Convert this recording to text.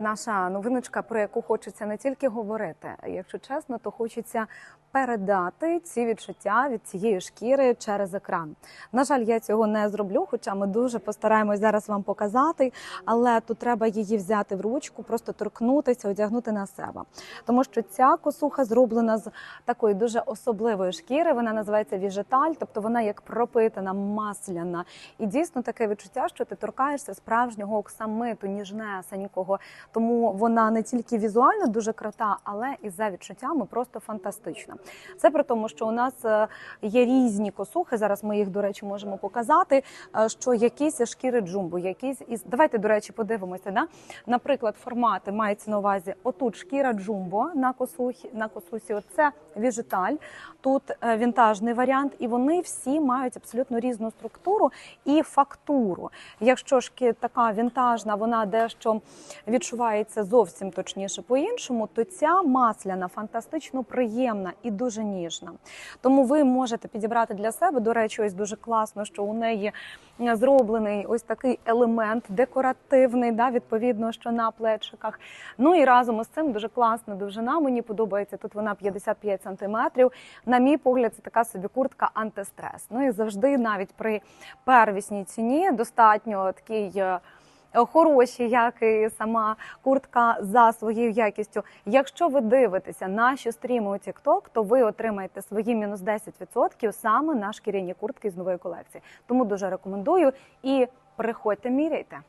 наша новиночка, про яку хочеться не тільки говорити, якщо чесно, то хочеться передати ці відчуття від цієї шкіри через екран. На жаль, я цього не зроблю, хоча ми дуже постараємось зараз вам показати. Але тут треба її взяти в ручку, просто торкнутися, одягнути на себе. Тому що ця косуха зроблена з такої дуже особливої шкіри. Вона називається віжеталь, тобто вона як пропитана, масляна. І дійсно таке відчуття, що ти торкаєшся справжнього оксамиту, ніжнесенького. Тому вона не тільки візуально дуже крута, але і за відчуттями просто фантастична. Це при тому, що у нас е, є різні косухи. Зараз ми їх, до речі, можемо показати. е, Що якісь шкіри джумбо, якісь із давайте, до речі, подивимося. Да? Наприклад, формати мається на увазі. Отут шкіра джумбо на косухі на косусі. Оце віжеталь. Тут е, вінтажний варіант, і вони всі мають абсолютно різну структуру і фактуру. Якщо ж така вінтажна, вона дещо відчувається зовсім точніше по-іншому, то ця масляна фантастично приємна і дуже ніжна. Тому ви можете підібрати для себе. До речі, ось дуже класно, що у неї е, зроблений ось такий елемент декоративний, да, відповідно, що на плечиках. Ну і разом із цим дуже класна довжина. Мені подобається. Тут вона 55 сантиметрів. На мій погляд, це така собі куртка антистрес. Ну і завжди, навіть при первісній ціні, достатньо такий. Е, Хороші, як і сама куртка за своєю якістю. Якщо ви дивитеся наші стріми у TikTok, то ви отримаєте свої мінус 10% саме на шкіряні куртки з нової колекції. Тому дуже рекомендую і приходьте, міряйте.